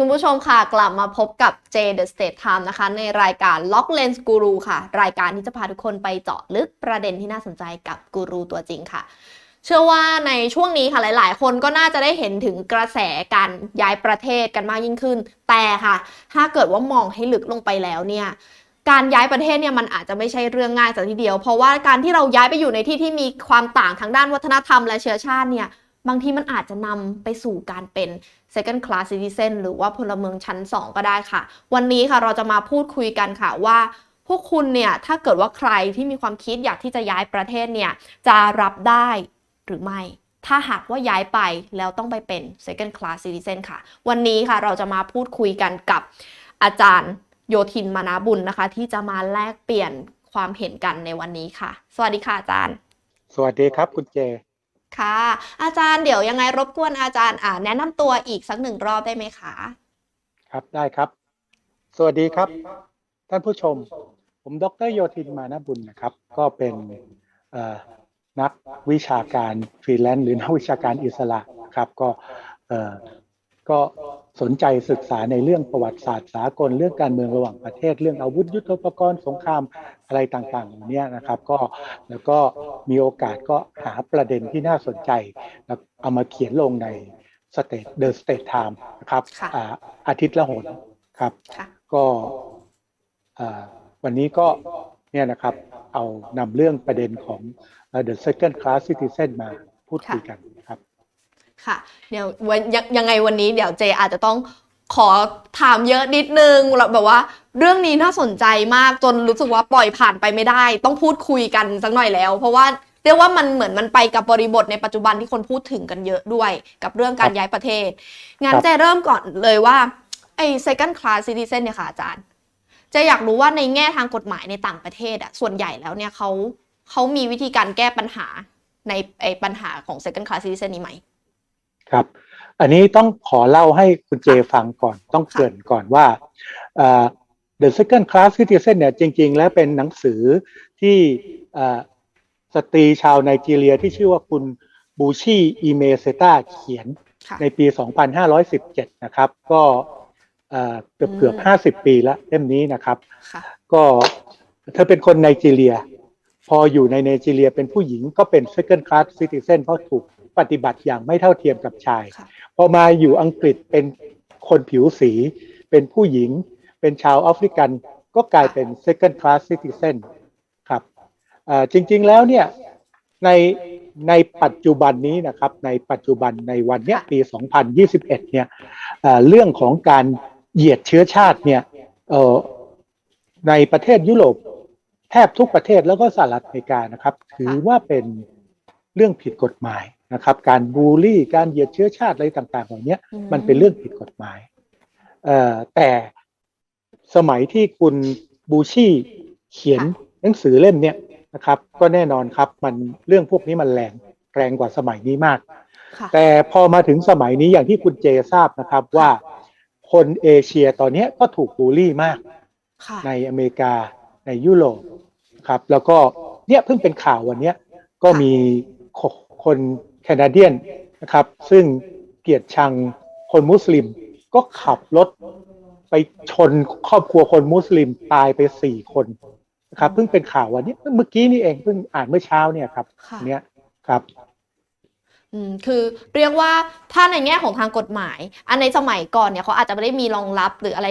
คุณผู้ชมค่ะ กลับมาพบกับ J The State Time นะคะ ในรายการ Lock Lens Guru ค่ะ รายการที่จะพาทุกคนไปเจาะลึกประเด็นที่น่าสนใจกับกูรูตัวจริงค่ะ เชื่อว่าในช่วงนี้ค่ะหลาย ๆ คนก็น่าจะได้เห็นถึงกระแสการย้ายประเทศกันมากยิ่งขึ้น แต่ค่ะ ถ้าเกิดว่ามองให้ลึกลงไปแล้วเนี่ยการย้ายประเทศเนี่ยมันอาจจะไม่ใช่เรื่องง่ายสักทีเดียว เพราะว่าการที่เราย้ายไปอยู่ในที่ที่มีความต่างทางด้านวัฒนธรรมและเชื้อชาติเนี่ย บางทีมันอาจจะนำไปสู่การเป็น second class citizen หรือว่าพลเมืองชั้น 2 ก็ได้ค่ะ วันนี้ค่ะเราจะมาพูดคุยกันค่ะว่าพวกคุณเนี่ยถ้าเกิดว่าใครที่มีความคิดอยากที่จะย้ายประเทศเนี่ยจะรับได้หรือไม่ ถ้าหากว่าย้ายไปแล้วต้องไปเป็น second class citizen ค่ะ วันนี้ค่ะเราจะมาพูดคุยกันกับอาจารย์โยธินมานาบุญนะคะ ที่จะมาแลกเปลี่ยนความเห็นกันในวันนี้ค่ะ สวัสดีค่ะอาจารย์ สวัสดีครับคุณเจ ค่ะ อาจารย์เดี๋ยวยังไงรบกวนอาจารย์อ่าแนะนำตัวอีกสักหนึ่งรอบได้ไหมคะ ครับได้ครับ สวัสดีครับ ท่านผู้ชม ผมดรโยธินมานะบุญนะครับ ก็เป็นนักวิชาการฟรีแลนซ์หรือนักวิชาการอิสระครับก็ก็สนใจศึกษาในเรื่องประวัติศาสตร์สากลเรื่องการเมืองระหว่างประเทศ เรื่องอาวุธยุทโธปกรณ์สงคราม อะไรต่างๆเหล่านี้นะครับก็แล้วก็มีโอกาสก็หาประเด็นที่น่าสนใจแล้วเอามาเขียนลงใน State The State Time นะครับค่ะอ่าอาทิตย์ละหนครับค่ะก็อ่าวันนี้ก็เนี่ยนะครับเอานำเรื่องประเด็นของเอ่อ The Second Class Citizen มาพูดคุยกันครับ ค่ะเดี๋ยววันยังยังไงวันนี้เดี๋ยวเจอาจจะต้อง ขอถามเยอะนิดนึงแบบว่า เรื่องนี้น่าสนใจมากจนรู้สึกว่าปล่อยผ่านไปไม่ได้ ต้องพูดคุยกันสักหน่อยแล้ว เพราะว่าเรียกว่ามันเหมือนมันไปกับบริบทในปัจจุบันที่คนพูดถึงกันเยอะด้วย กับเรื่องการครับย้ายประเทศ งั้นครับเจเริ่มก่อนเลยว่าไอ้ second class citizen เนี่ยค่ะอาจารย์เจะอยากรู้ว่าในแง่ทางกฎหมายในต่างประเทศอะส่วนใหญ่แล้วเนี่ยเขาเขามีวิธีการแก้ปัญหาในไอ้ปัญหาของ second class citizen นี้ไหมครับ อันนี้ต้องขอเล่าให้คุณเจฟังก่อนต้องเกริ่นก่อนว่าเอ่อ The Second Class Citizen เนี่ยจริง ๆ แล้วเป็นหนังสือที่เอ่อสตรีชาวไนจีเรียที่ชื่อว่าคุณบูชีอีเมเซตาเขียนค่ะในปี 2517 นะครับ ก็เอ่อเกือบเกือบอืม50ปีแล้วเล่มนี้นะครับค่ะก็เธอเป็นคนไนจีเรีย พออยู่ในไนจีเรียเป็นผู้หญิงก็เป็น second class citizen เพราะถูกปฏิบัติอย่างไม่เท่าเทียมกับชายค่ะ พอมาอยู่อังกฤษเป็นคนผิวสี เป็นผู้หญิง เป็นชาวแอฟริกัน ก็กลายเป็น second class citizen ครับจริง ๆ แล้วเนี่ยในในปัจจุบันนี้นะครับ ในปัจจุบันในวันเนี้ยปี 2021 เนี่ยเรื่องของการเหยียดเชื้อชาติเนี่ยในประเทศยุโรปแทบทุกประเทศแล้วก็สหรัฐอเมริกานะครับ ถือว่าเป็นเรื่องผิดกฎหมาย นะครับการบูลลี่การเหยียดเชื้อชาติอะไรต่างๆเหล่านี้อืมมันเป็นเรื่องผิดกฎหมายเอ่อแต่สมัยที่คุณบูชี่เขียนหนังสือเล่มเนี้ยนะครับ ก็แน่นอนครับมันเรื่องพวกนี้มันแรงแรงกว่าสมัยนี้มากค่ะแต่พอมาถึงสมัยนี้อย่างที่คุณเจทราบนะครับว่าคนเอเชียตอนเนี้ยก็ถูกบูลลี่มากค่ะในอเมริกาในยุโรปครับ แล้วก็เนี่ยเพิ่งเป็นข่าววันเนี้ยก็มีคคน แคนาเดียนนะครับ ซึ่งเกลียดชังคนมุสลิมก็ขับรถไปชนครอบครัวคนมุสลิมตายไปสี่คนนะครับเพิ่งเป็นข่าววันนี้เมื่อกี้นี่เองเพิ่งอ่านเมื่อเช้าเนี่ยครับค่ะเนี่ยครับอืมคือเรียกว่าถ้าในแง่ของทางกฎหมาย อันในสมัยก่อนเนี่ยเขาอาจจะไม่ได้มีรองรับหรืออะไร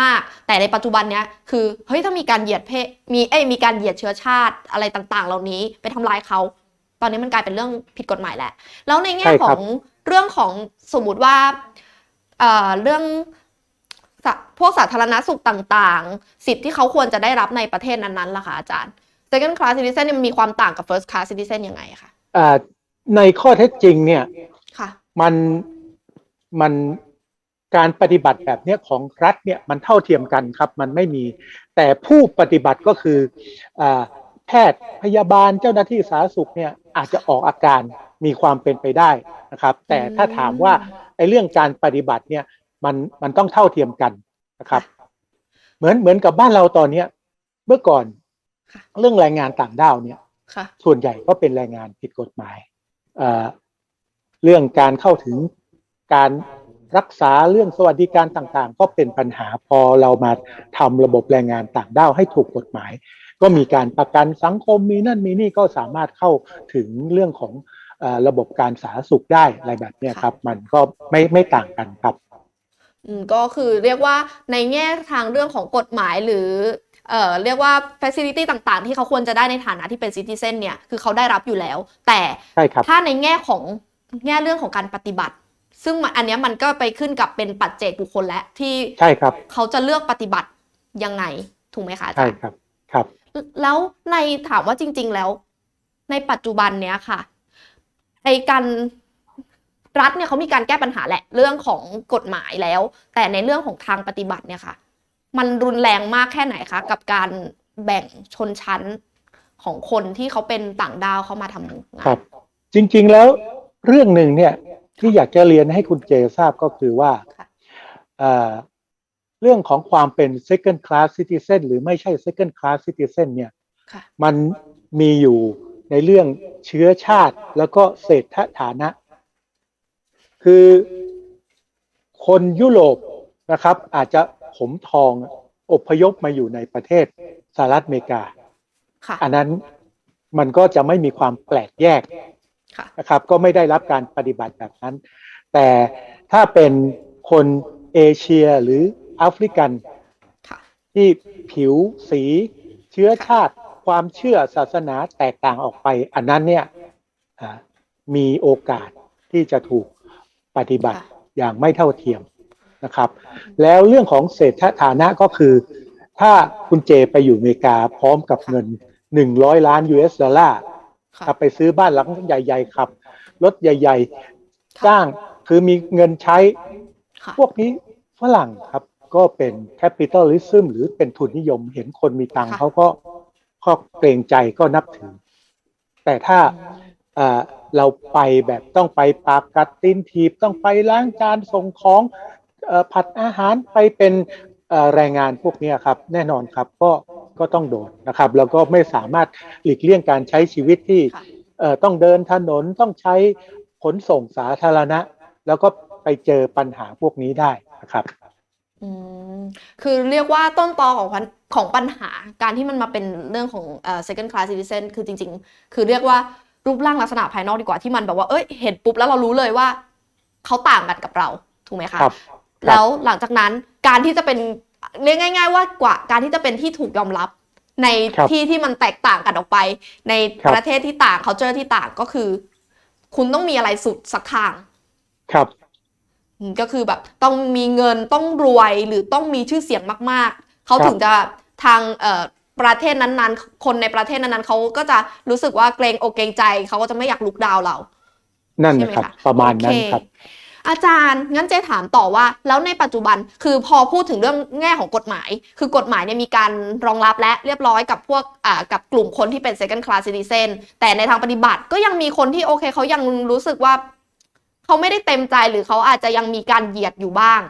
มาก แต่ในปัจจุบันเนี้ยคือเฮ้ยถ้ามีการเหยียดเพศมีเอ้ยมีการเหยียดเชื้อชาติอะไรต่างๆ เหล่านี้ไปทำลายเขา ตอนนี้มันกลายเป็นเรื่องผิดกฎหมายแหละแล้วในแง่ใช่ขครัอบงเรื่องของสมมุติว่าเอ่อเรื่องสะพวกสาธารณสุขต่างๆ สิทธิ์ที่เขาควรจะได้รับในประเทศนั้นๆล่ะคะอาจารย์ second class citizen เนี่ยมันมีความต่างกับ first class citizen ยังไงคะอ่าในข้อเท็จจริงเนี่ยค่ะมันมันการปฏิบัติแบบเนี้ยของรัฐเนี่ยมันเท่าเทียมกันครับ มันไม่มี แต่ผู้ปฏิบัติก็คืออาแพทย์พยาบาลเจ้าหน้าที่สาธารณสุขเนี่ย อาจจะออกอาการมีความเป็นไปได้นะครับ แต่ถ้าถามว่าไอ้เรื่องการปฏิบัติเนี่ยมันมันต้องเท่าเทียมกันนะครับ เหมือนเหมือนกับบ้านเราตอนเนี้ยเมื่อก่อนค่ะเรื่องแรงงานต่างด้าวเนี่ยค่ะส่วนใหญ่ก็เป็นแรงงานผิดกฎหมายเอ่อเรื่องการเข้าถึงการรักษาเรื่องสวัสดิการต่างๆ ก็เป็นปัญหาพอเรามาทำระบบแรงงานต่างด้าวให้ถูกกฎหมาย ก็มีการประกันสังคมมีนั่นมีนี่ก็สามารถเข้าถึงเรื่องของเออระบบการสาธารณสุขได้อะไรแบบเนี้ยครับ มันก็ไม่ไม่ต่างกันครับอืมก็คือเรียกว่าในแง่ทางเรื่องของกฎหมายหรือเอ่อเรียกว่า facility ต่างๆ ที่เขาควรจะได้ในฐานะที่เป็น citizen เนี่ย คือเขาได้รับอยู่แล้ว แต่ใช่ครับถ้าในแง่ของแง่เรื่องของการปฏิบัติ ซึ่งมันอันเนี้ยมันก็ไปขึ้นกับเป็นปัจเจกบุคคลและที่ใช่ครับ เขาจะเลือกปฏิบัติยังไง ถูกไหมคะอาจาใช่รย์ครับครับ แล้วในถามว่าจริง ๆ แล้ว ในปัจจุบันเนี้ยค่ะไอการรัฐเนี่ยเขามีการแก้ปัญหาแหละเรื่องของกฎหมายแล้ว แต่ในเรื่องของทางปฏิบัติเนี่ยค่ะ มันรุนแรงมากแค่ไหนคะกับการแบ่งชนชั้นของคนที่เขาเป็นต่างด้าวเข้ามาทำงานครับ จริง ๆแล้วเรื่องหนึ่งเนี่ยที่อยากจะเรียนให้คุณเจทราบก็คือว่าค่ะ เอ่อ เรื่องของความเป็น second class citizen หรือไม่ใช่ second class citizen เนี่ยค่ะมันมีอยู่ในเรื่องเชื้อชาติแล้วก็เศรษฐฐานะ คือคนยุโรปนะครับ อาจจะผมทองอพยพมาอยู่ในประเทศสหรัฐอเมริกาค่ะอันนั้นมันก็จะไม่มีความแปลกแยกค่ะนะครับ ก็ไม่ได้รับการปฏิบัติแบบนั้น แต่ถ้าเป็นคนเอเชียหรือ แอฟริกันค่ะที่ผิวสีเชื้อชาติความเชื่อศาสนาแตกต่างออกไป อันนั้นเนี่ยอ่ามีโอกาสที่จะถูกปฏิบัติค่ะอย่างไม่เท่าเทียมนะครับ แล้วเรื่องของเศรษฐฐานะก็คือ ถ้าคุณเจไปอยู่อเมริกาพร้อมกับเงิน100ล้าน US ดอลลาร์ค่ะครับไปซื้อบ้านหลังใหญ่ๆครับ รถใหญ่ๆค่ะจ้างคือมีเงินใช้ค่ะพวกนี้ฝรั่งครับ ก็เป็นแคปิตอลิซึมหรือเป็นทุนนิยม เห็นคนมีตังค์ค่ะเขาก็ก็เกรงใจก็นับถือ แต่ถ้าเอ่อเราไปแบบต้องไปปากกัดตีนทีบต้องไปล้างจานส่งของเอ่อผัดอาหารไปเป็นเอ่อแรงงานพวกเนี้ยครับ แน่นอนครับก็ก็ต้องโดนนะครับ แล้วก็ไม่สามารถหลีกเลี่ยงการใช้ชีวิตที่ค่ะเอ่อต้องเดินถนนต้องใช้ขนส่งสาธารณะ แล้วก็ไปเจอปัญหาพวกนี้ได้นะครับ อืม คือเรียกว่าต้นตอของปัญของปัญหาการที่มันมาเป็นเรื่องของเอ่อ second class citizen คือจริง ๆ คือเรียกว่ารูปร่างลักษณะภายนอกดีกว่าที่มันแบบว่า เอ้ย เห็นปุ๊บแล้วเรารู้เลยว่า เขาต่างกันกับเรา ถูกไหมคะ ครับ แล้วหลังจากนั้นการที่จะเป็นเรียกง่าย ๆ ว่ากว่าการที่จะเป็นที่ถูกยอมรับ ในครับที่ที่มันแตกต่างกันออกไป ในครับ ประเทศที่ต่าง culture ที่ต่างก็คือ คุณต้องมีอะไรสุดสักทาง ครับอืม ก็คือแบบต้องมีเงินต้องรวยหรือต้องมีชื่อเสียงมากๆ เขาครับถึงจะทางเอ่อประเทศนั้นๆ คนในประเทศนั้นๆเขาก็จะรู้สึกว่าเกรงอกเกรงใจเขาก็จะไม่อยากลุกดาวเรา นั่นใช่นะไหมครับคะประมาณนั้นโอเคครับ อาจารย์งั้นเจถามต่อว่า แล้วในปัจจุบันคือพอพูดถึงเรื่องแง่ของกฎหมาย คือกฎหมายเนี่ยมีการรองรับและเรียบร้อยกับพวกอ่ากับกลุ่มคนที่เป็น second class citizen แต่ในทางปฏิบัติก็ยังมีคนที่โอเคเขายังรู้สึกว่า เขาไม่ได้เต็มใจหรือเขาอาจจะยังมีการเหยียดอยู่บ้าง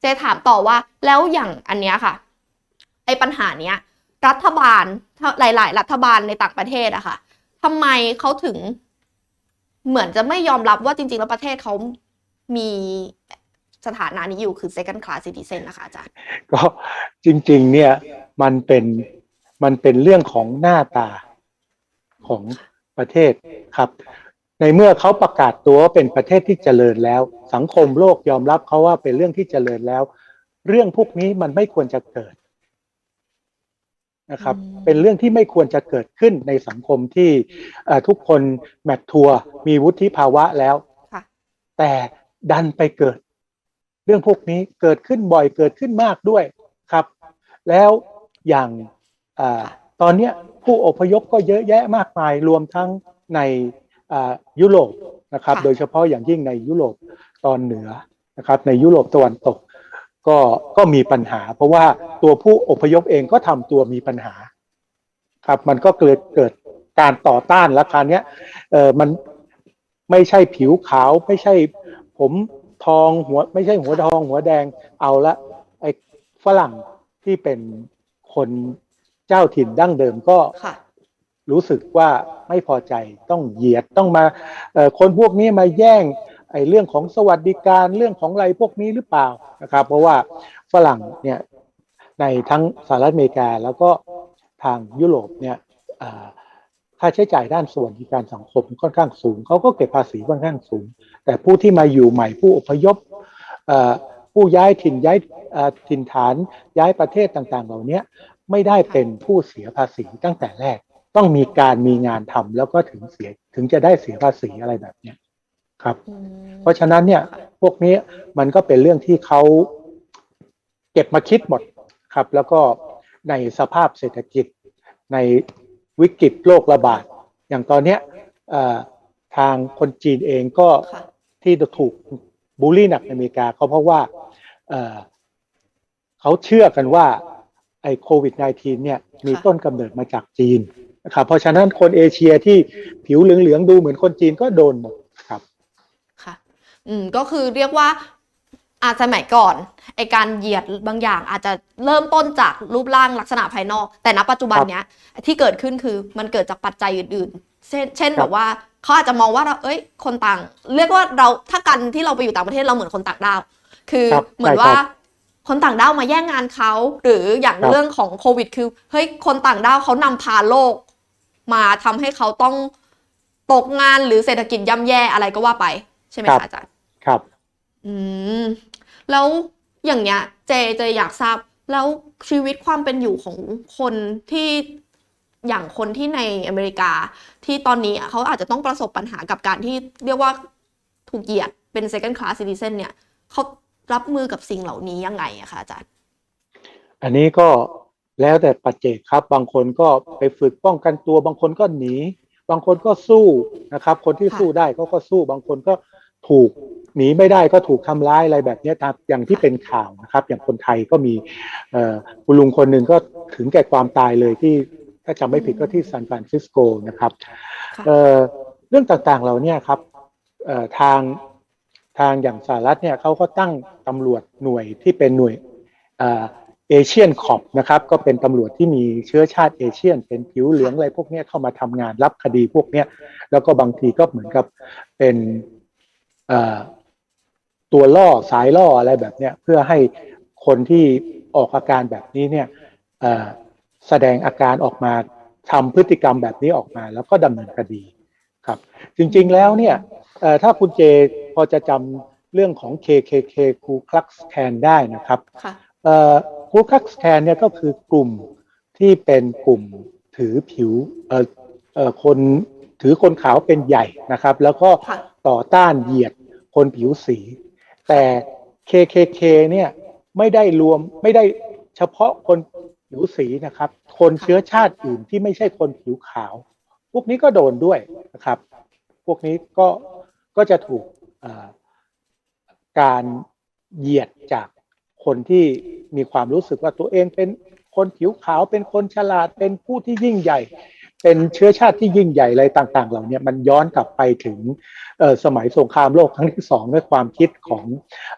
เจถามต่อว่าแล้วอย่างอันเนี้ยค่ะไอ้ปัญหาเนี้ยรัฐบาลหลาย ๆ รัฐบาลในต่างประเทศอะค่ะทำไมเขาถึงเหมือนจะไม่ยอมรับว่าจริง ๆ แล้วประเทศเขามีสถานะนี้อยู่คือ second class citizen นะคะอาจารย์ ก็จริง ๆ เนี่ยมันเป็นมันเป็นเรื่องของหน้าตาของประเทศครับ ในเมื่อเขาประกาศตัวว่าเป็นประเทศที่เจริญแล้ว สังคมโลกยอมรับเขาว่าเป็นเรื่องที่เจริญแล้ว เรื่องพวกนี้มันไม่ควรจะเกิดนะครับอืมเป็นเรื่องที่ไม่ควรจะเกิดขึ้นในสังคมที่เอ่อทุกคนแมททัวร์มีวุฒิภาวะแล้วค่ะแต่ดันไปเกิด เรื่องพวกนี้เกิดขึ้นบ่อยเกิดขึ้นมากด้วยครับ แล้วอย่างอาตอนเนี้ยผู้อพยพก็เยอะแยะมากมายรวมทั้งในอ่า ยุโรปนะครับค่ะโดยเฉพาะอย่างยิ่งในยุโรปตอนเหนือนะครับ ในยุโรปตะวันตก ก็ก็มีปัญหา เพราะว่าตัวผู้อพยพเองก็ทำตัวมีปัญหา ครับ มันก็เกิดเกิดการต่อต้านราคราวเนี้ยเออมันไม่ใช่ผิวขาว ไม่ใช่ผมทองหัว ไม่ใช่หัวทองหัวแดงเอาละไอ้ฝรั่งที่เป็นคนเจ้าถิ่นดั้งเดิมก็ค่ะ รู้สึกว่าไม่พอใจต้องเหยียดต้องมาคนพวกนี้มาแย่งไอ้เรื่องของสวัสดิการเรื่องของอะไรพวกนี้หรือเปล่านะครับ เพราะว่าฝรั่งเนี่ยในทั้งสหรัฐอเมริกาแล้วก็ทางยุโรปเนี่ยอ่าค่าใช้จ่ายด้านสวัสดิการสังคมค่อนข้างสูงเขาก็เก็บภาษีค่อนข้างสูง แต่ผู้ที่มาอยู่ใหม่ผู้อพยพผู้ย้ายถิ่นย้ายถิ่นฐานย้ายประเทศต่างๆ เหล่านี้ไม่ได้เป็นผู้เสียภาษีตั้งแต่แรก ต้องมีการมีงานทำแล้วก็ถึงเสียถึงจะได้เสียภาษีอะไรแบบเนี้ยครับอืมเพราะฉะนั้นเนี่ยพวกนี้มันก็เป็นเรื่องที่เขาเก็บมาคิดหมดครับ แล้วก็ในสภาพเศรษฐกิจ ในวิกฤตโรคระบาด อย่างตอนเนี้ยเอ่อทางคนจีนเองก็ค่ะที่ถูกบูลลี่หนักในอเมริกาเขาเพราะว่าเอ่อเขาเชื่อกันว่าไอ้โควิด -19 เนี่ยมีค่ะต้นกำเนิดมาจากจีน นะครับเพราะฉะนั้นคนเอเชียที่ผิวเหลืองๆดูเหมือนคนจีนก็โดนหมดครับค่ะ อืมก็คือเรียกว่าอาจสมัยก่อนไอการเหยียดบางอย่างอาจจะเริ่มต้นจากรูปร่างลักษณะภายนอก แต่ณปัจจุบันเนี้ยที่เกิดขึ้นคือมันเกิดจากปัจจัยอื่นๆ เช่นเช่นครับแบบว่าเขาอาจจะมองว่าเราเอ้ยคนต่าง เรียกว่าเราถ้ากันที่เราไปอยู่ต่างประเทศเราเหมือนคนต่างด้าว คือครับเหมือนใช่ว่าครับคนต่างด้าวมาแย่งงานเขาหรืออย่างครับเรื่องของโควิด คือเฮ้ยคนต่างด้าวเขานำพาโลก มาทำให้เขาต้องตกงานหรือเศรษฐกิจย่ำแย่อะไรก็ว่าไป ใช่ไหมครับคะอาจารย์ครับ อืมแล้วอย่างเนี้ย เจเจอยากทราบ แล้วชีวิตความเป็นอยู่ของคนที่อย่างคนที่ในอเมริกา ที่ตอนนี้เขาอาจจะต้องประสบปัญหากับการที่เรียกว่าถูกเหยียดเป็น second class citizen เนี่ยเขารับมือกับสิ่งเหล่านี้ยังไงอะคะอาจารย์ อันนี้ก็ แล้วแต่ปัจเจกครับ บางคนก็ไปฝึกป้องกันตัว บางคนก็หนี บางคนก็สู้นะครับ คนที่ค่ะสู้ได้เขาก็สู้ บางคนก็ถูกหนีไม่ได้ก็ถูกทำร้ายอะไรแบบเนี้ยตามอย่างที่เป็นข่าวนะครับ อย่างคนไทยก็มีเอ่อคุณลุงคนหนึ่งก็ถึงแก่ความตายเลยที่ถ้าจำไม่ผิดก็ที่ซานฟรานซิสโกนะครับค่ะเอ่อเรื่องต่างๆเหล่าเนี้ครับเอ่อทางทางอย่างสหรัฐเนี่ยเขาก็ตั้งตำรวจหน่วยที่เป็นหน่วย เอเชียนคอปนะครับก็เป็นตำรวจที่มีเชื้อชาติเอเชียน เป็นผิวเหลืองอะไรพวกเนี้ยเข้ามาทำงานรับคดีพวกเนี้ยแล้วก็บางทีก็เหมือนกับเป็นเอ่อตัวล่อสายล่ออะไรแบบเนี้ยเพื่อให้คนที่ออกอาการแบบนี้เนี่ยเอ่อแสดงอาการออกมาทำพฤติกรรมแบบนี้ออกมา แล้วก็ดำเนินคดีครับ จริงๆแล้วเนี่ยเอ่อถ้าคุณเจพอจะจำเรื่องของ KKK คูคลักส์แคนได้นะครับ คูคลักสแคนเนี่ยก็คือกลุ่มที่เป็นกลุ่มถือผิวเอ่อเอ่อคนถือคนขาวเป็นใหญ่นะครับ แล้วก็ต่อต้านเหยียดคนผิวสี แต่ KKK เนี่ยไม่ได้รวมไม่ได้เฉพาะคนผิวสีนะครับ คนเชื้อชาติอื่นที่ไม่ใช่คนผิวขาว พวกนี้ก็โดนด้วยนะครับ พวกนี้ก็ก็จะถูกการเหยียดจาก คนที่มีความรู้สึกว่าตัวเองเป็นคนผิวขาวเป็นคนฉลาดเป็นผู้ที่ยิ่งใหญ่ เป็นเชื้อชาติที่ยิ่งใหญ่อะไรต่าง ๆ เหล่านี้มันย้อนกลับไปถึงเอ่อสมัยสงครามโลกครั้งที่สองด้วยความคิดของ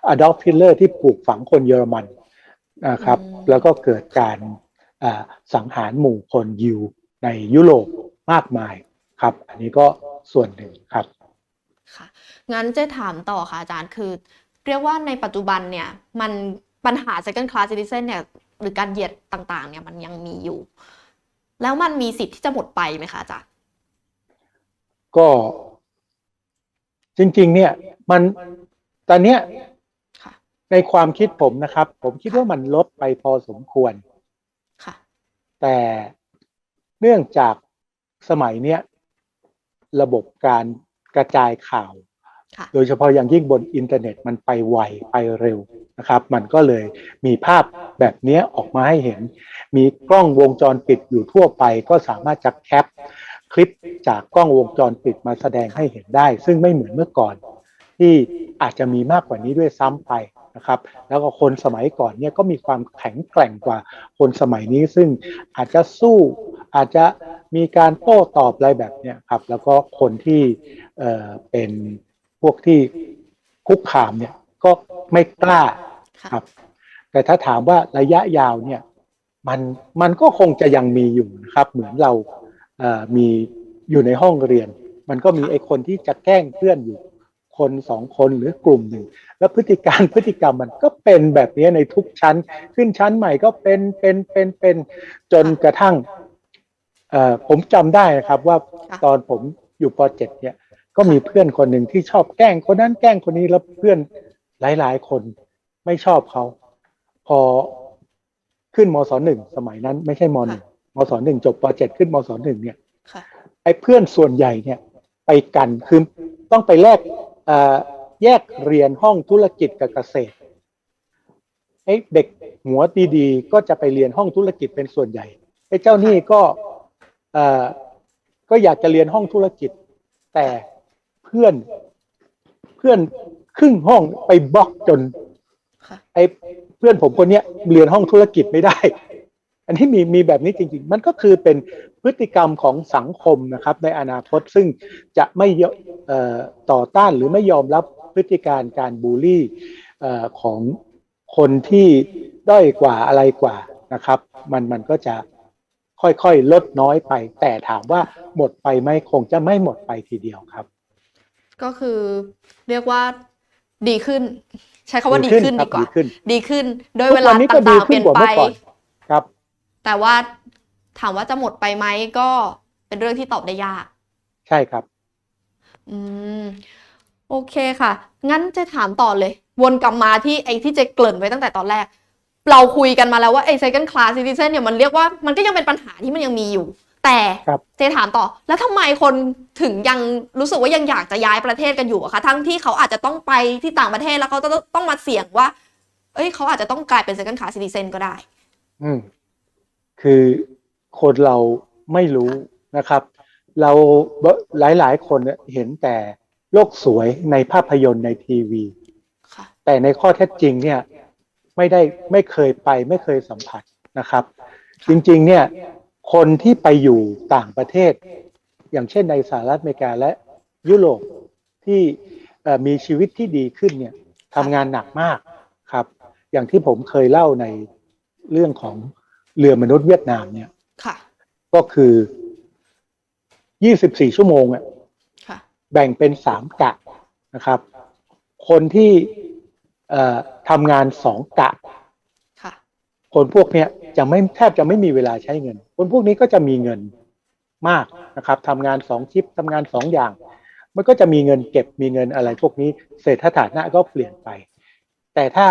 อดอล์ฟฮิตเลอร์ที่ปลูกฝังคนเยอรมันนะครับอืมแล้วก็เกิดการอ่าสังหารหมู่คนยิวในยุโรปมากมายครับ อันนี้ก็ส่วนหนึ่งครับค่ะงั้นเจะถามต่อค่ะอาจารย์คือ เรียกว่าในปัจจุบันเนี่ยมัน ปัญหา second class citizen เนี่ยหรือการเหยียดต่างๆ เนี่ยมันยังมีอยู่ แล้วมันมีสิทธิ์ที่จะหมดไปไหมคะอาจารย์ก็ จริง ๆ เนี่ย มันตอนเนี้ยค่ะในความคิดผมนะครับ ผมคิดว่ามันลดไปพอสมควรค่ะแต่เนื่องจากสมัยเนี้ยระบบการกระจายข่าวค่ะ โดยเฉพาะอย่างยิ่งบนอินเทอร์เน็ตมันไปไวไปเร็วนะครับ มันก็เลยมีภาพแบบนี้ออกมาให้เห็น มีกล้องวงจรปิดอยู่ทั่วไป ก็สามารถจะแคปคลิปจากกล้องวงจรปิดมาแสดงให้เห็นได้ ซึ่งไม่เหมือนเมื่อก่อน ที่อาจจะมีมากกว่านี้ด้วยซ้ำไปนะครับ แล้วก็คนสมัยก่อนเนี่ยก็มีความแข็งแกร่งกว่าคนสมัยนี้ ซึ่งอาจจะสู้อาจจะมีการโต้ตอบอะไรแบบนี้ครับ แล้วก็คนที่เเป็น พวกที่คุกคามเนี่ยก็ไม่กล้าค่ะครับ แต่ถ้าถามว่าระยะยาวเนี่ยมันมันก็คงจะยังมีอยู่นะครับ เหมือนเราเอ่อมีอยู่ในห้องเรียน มันก็มีไอ้คนที่จะแกล้งเพื่อนอยู่คนสองคนหรือกลุ่มหนึ่ง แล้วพฤติการพฤติกรรมมันก็เป็นแบบนี้ในทุกชั้น ขึ้นชั้นใหม่ก็เป็นเป็นเป็นเป็นจนกระทั่งเอ่อผมจำได้นะครับว่าค่ะตอนผมอยู่ป .7 เนี่ย ก็มีเพื่อนคนหนึ่งที่ชอบแกล้งคนนั้นแกล้งคนนี้แล้วเพื่อนหลาย ๆ คนไม่ชอบเขาพอขึ้นมศหนึ่งสมัยนั้นไม่ใช่มหนึ่งมศหนึ่งจบป .7 ขึ้นมศหนึ่งเนี่ยค่ะไอ้เพื่อนส่วนใหญ่เนี่ย ไปกันคือต้องไปแลกเอ่อแยกเรียนห้องธุรกิจกับเกษตรไอ้เด็กหัวดีๆก็จะไปเรียนห้องธุรกิจเป็นส่วนใหญ่ไอ้เจ้านี่ก็เอ่อก็อยากจะเรียนห้องธุรกิจ แต่ เพื่อน เพื่อนครึ่งห้องไปบล็อกจนค่ะไอ้เพื่อนผมคนเนี้ยเรียนห้องธุรกิจไม่ได้ อันที่มีมีแบบนี้จริง ๆ มันก็คือเป็นพฤติกรรมของสังคมนะครับ ในอนาคตซึ่งจะไม่ยอเอ่อต่อต้านหรือไม่ยอมรับพฤติการการบูลลี่เอ่อของคนที่ด้อยกว่าอะไรกว่านะครับ มันมันก็จะค่อยๆ ลดน้อยไป แต่ถามว่าหมดไปไหมคงจะไม่หมดไปทีเดียวครับ ก็คือเรียกว่าดีขึ้น ใช้คำว่าดีขึ้นครัดีบกว่าดีขึ้นดีขึ้น โดยทุกเวลาวันนี้ก็ต่าดีงๆเปขึ้ลี่นยนกว่าไปเมื่อก่อนครับ แต่ว่าถามว่าจะหมดไปไหมก็เป็นเรื่องที่ตอบได้ยาก ใช่ครับ อืม โอเคค่ะ งั้นเจะถามต่อเลย วนกลับมาที่ไอ้ที่เจเกริ่นไว้ตั้งแต่ตอนแรก เราคุยกันมาแล้วว่าไอ้ second class citizen เนี่ยมันเรียกว่ามันก็ยังเป็นปัญหาที่มันยังมีอยู่ แต่ครับเจถามต่อ แล้วทำไมคนถึงยังรู้สึกว่ายังอยากจะย้ายประเทศกันอยู่อะคะทั้งที่เขาอาจจะต้องไปที่ต่างประเทศแล้วเขาจะต้องมาเสี่ยงว่า เอ้ยเขาอาจจะต้องกลายเป็น second class citizen ก็ได้ อืมคือคนเราไม่รู้นะครับ เราหลายหลายๆคนเนี่ยเห็นแต่โลกสวยในภาพยนตร์ในทีวีค่ะแต่ในข้อเท็จจริงเนี่ยไม่ได้ไม่เคยไปไม่เคยสัมผัสนะครับ จริงๆเนี่ย คนที่ไปอยู่ต่างประเทศ อย่างเช่นในสหรัฐอเมริกาและยุโรปที่เอ่อมีชีวิตที่ดีขึ้นเนี่ยทำงานหนักมากครับ อย่างที่ผมเคยเล่าในเรื่องของเรือมนุษย์เวียดนามเนี่ยค่ะก็คือ 24 ชั่วโมงอะค่ะแบ่งเป็นสามกะนะครับ คนที่เอ่อทำงานสองกะค่ะ คนพวกเนี้ยจะไม่แทบจะไม่มีเวลาใช้เงิน คนพวกนี้ก็จะมีเงินมากนะครับทำงานสองชิปทำงานสองอย่าง มันก็จะมีเงินเก็บมีเงินอะไรพวกนี้ เศรษฐฐานะก็เปลี่ยนไป แต่ถ้า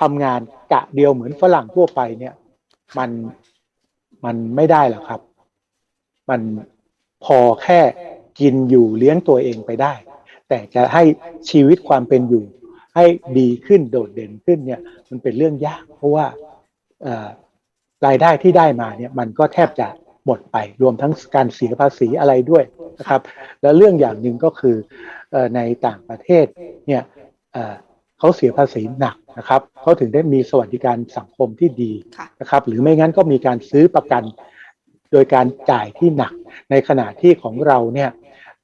ทำงานกะเดียวเหมือนฝรั่งทั่วไปเนี่ย มันมันไม่ได้หรอกครับ มันพอแค่กินอยู่เลี้ยงตัวเองไปได้ แต่จะให้ชีวิตความเป็นอยู่ ให้ดีขึ้นโดดเด่นขึ้นเนี่ย มันเป็นเรื่องยาก เพราะว่า รายได้ที่ได้มาเนี่ยมันก็แทบจะหมดไปรวมทั้งการเสียภาษีอะไรด้วยนะครับ แล้วเรื่องอย่างหนึ่งก็คือเอ่อในต่างประเทศเนี่ยเอ่อเขาเสียภาษีหนักนะครับเขาถึงได้มีสวัสดิการสังคมที่ดีค่ะนะครับ หรือไม่งั้นก็มีการซื้อประกันโดยการจ่ายที่หนัก ในขณะที่ของเราเนี่ย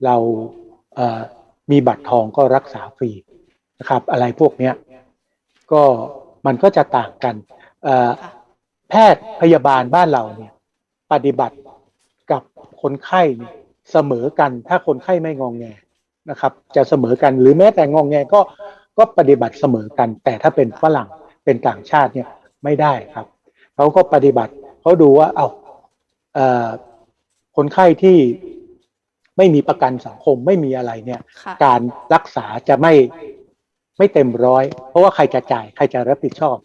เราเอ่อมีบัตรทองก็รักษาฟรีนะครับ อะไรพวกเนี้ยก็มันก็จะต่างกันเอ่อค่ะ แพทย์พยาบาลบ้านเราเนี่ย ปฏิบัติกับคนไข้เนี่ยเสมอกัน ถ้าคนไข้ไม่งองแงนะครับ จะเสมอกันหรือแม้แต่งองแงก็ก็ปฏิบัติเสมอกัน แต่ถ้าเป็นฝรั่งเป็นต่างชาติเนี่ยไม่ได้ครับเขาก็ปฏิบัติเขาดูว่าเอาเอ่อคนไข้ที่ไม่มีประกันสังคมไม่มีอะไรเนี่ยค่ะการรักษาจะไม่ไม่เต็มร้อย เพราะว่าใครจะจ่ายใครจะรับผิดชอบ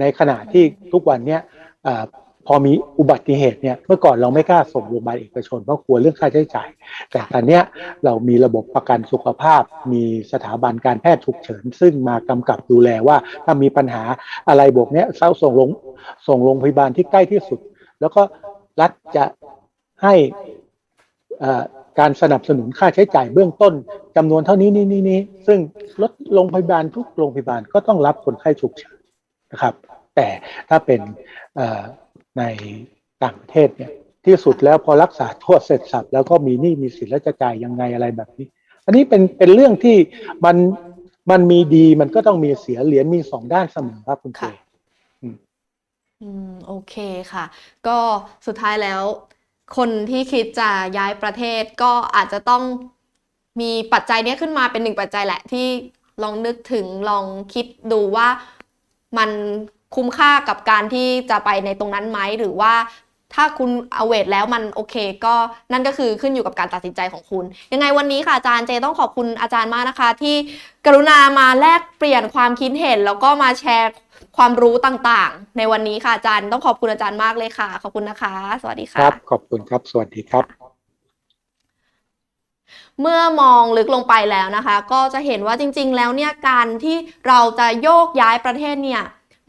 ในขณะที่ทุกวันเนี้ยพอมีอุบัติเหตุเนี่ยเมื่อก่อนเราไม่กล้าส่งโรงพยาบาลเอกชนเพราะกลัวเรื่องค่าใช้จ่าย แต่ตอนนี้เรามีระบบประกันสุขภาพ มีสถาบันการแพทย์ฉุกเฉิน ซึ่งมากำกับดูแลว่าถ้ามีปัญหาอะไรบวกเนี้ยเศร้าส่งโรงส่งโรงพยาบาลที่ใกล้ที่สุด แล้วก็รัฐจะให้การสนับสนุนค่าใช้จ่ายเบื้องต้นจำนวนเท่านี้นี้นี้นี้ซึ่งรถโรงพยาบาลทุกโรงพยาบาลก็ต้องรับคนไข้ฉุกเฉิน นะครับ แต่ถ้าเป็นเอ่อในต่างประเทศเนี่ยที่สุดแล้วพอรักษาทั่วเสร็จสับแล้วก็มีหนี้มีสินแล้วจะจ่ายยังไงอะไรแบบนี้ อันนี้เป็นเป็นเรื่องที่มันมันมีดีมันก็ต้องมีเสียเหรียญมีสองด้านเสมอครับคุณเจค่ะอืมโอเคค่ะ ก็สุดท้ายแล้ว คนที่คิดจะย้ายประเทศก็อาจจะต้องมีปัจจัยเนี้ยขึ้นมาเป็นหนึ่งปัจจัยแหละที่ลองนึกถึงลองคิดดูว่า มันคุ้มค่ากับการที่จะไปในตรงนั้นไหมหรือว่าถ้าคุณเอาเวทแล้วมันโอเค ก็นั่นก็คือขึ้นอยู่กับการตัดสินใจของคุณ ยังไงวันนี้ค่ะอาจารย์เจต้องขอบคุณอาจารย์มากนะคะ ที่กรุณามาแลกเปลี่ยนความคิดเห็น แล้วก็มาแชร์ความรู้ต่างๆ ในวันนี้ค่ะอาจารย์ต้องขอบคุณอาจารย์มากเลยค่ะ ขอบคุณนะคะ สวัสดีค่ะครับขอบคุณครับ สวัสดีครับ เมื่อมองลึกลงไปแล้วนะคะ ก็จะเห็นว่าจริง ๆ แล้วเนี่ยการที่เราจะโยกย้ายประเทศเนี่ย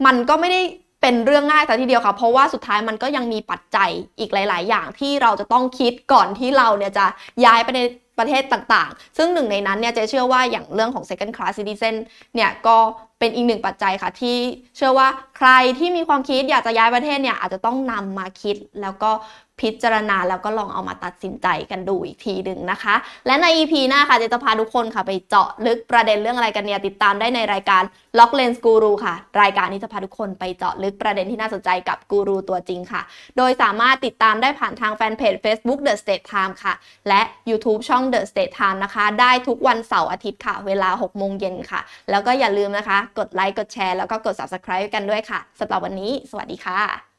มันก็ไม่ได้เป็นเรื่องง่ายแต่ทีเดียวค่ะ เพราะว่าสุดท้ายมันก็ยังมีปัจจัยอีกหลาย ๆ อย่างที่เราจะต้องคิดก่อนที่เราเนี่ยจะย้ายไปในประเทศต่างๆ ซึ่งหนึ่งในนั้นเนี่ยเจะเชื่อว่าอย่างเรื่องของ second class citizen เนี่ยก็เป็นอีกหนึ่งปัจจัยค่ะที่เชื่อว่าใครที่มีความคิดอยากจะย้ายประเทศเนี่ยอาจจะต้องนำมาคิดแล้วก็ พิจารณาแล้วก็ลองเอามาตัดสินใจกันดูอีกทีหนึ่งนะคะ และใน EP หน้าค่ะเจจะพาทุกคนค่ะไปเจาะลึกประเด็นเรื่องอะไรกันเนี่ยติดตามได้ในรายการ Lock Lens Guru ค่ะ รายการที่จะพาทุกคนไปเจาะลึกประเด็นที่น่าสนใจกับกูรูตัวจริงค่ะ โดยสามารถติดตามได้ผ่านทางแฟนเพจ Facebook The State Time ค่ะ และ YouTube ช่อง The State Time นะคะ ได้ทุกวันเสาร์อาทิตย์ค่ะ เวลา 6 โมงเย็นค่ะ แล้วก็อย่าลืมนะคะ กดไลค์กดแชร์แล้วก็กด Subscribe กันด้วยค่ะสำหรับวันนี้ สวัสดีค่ะ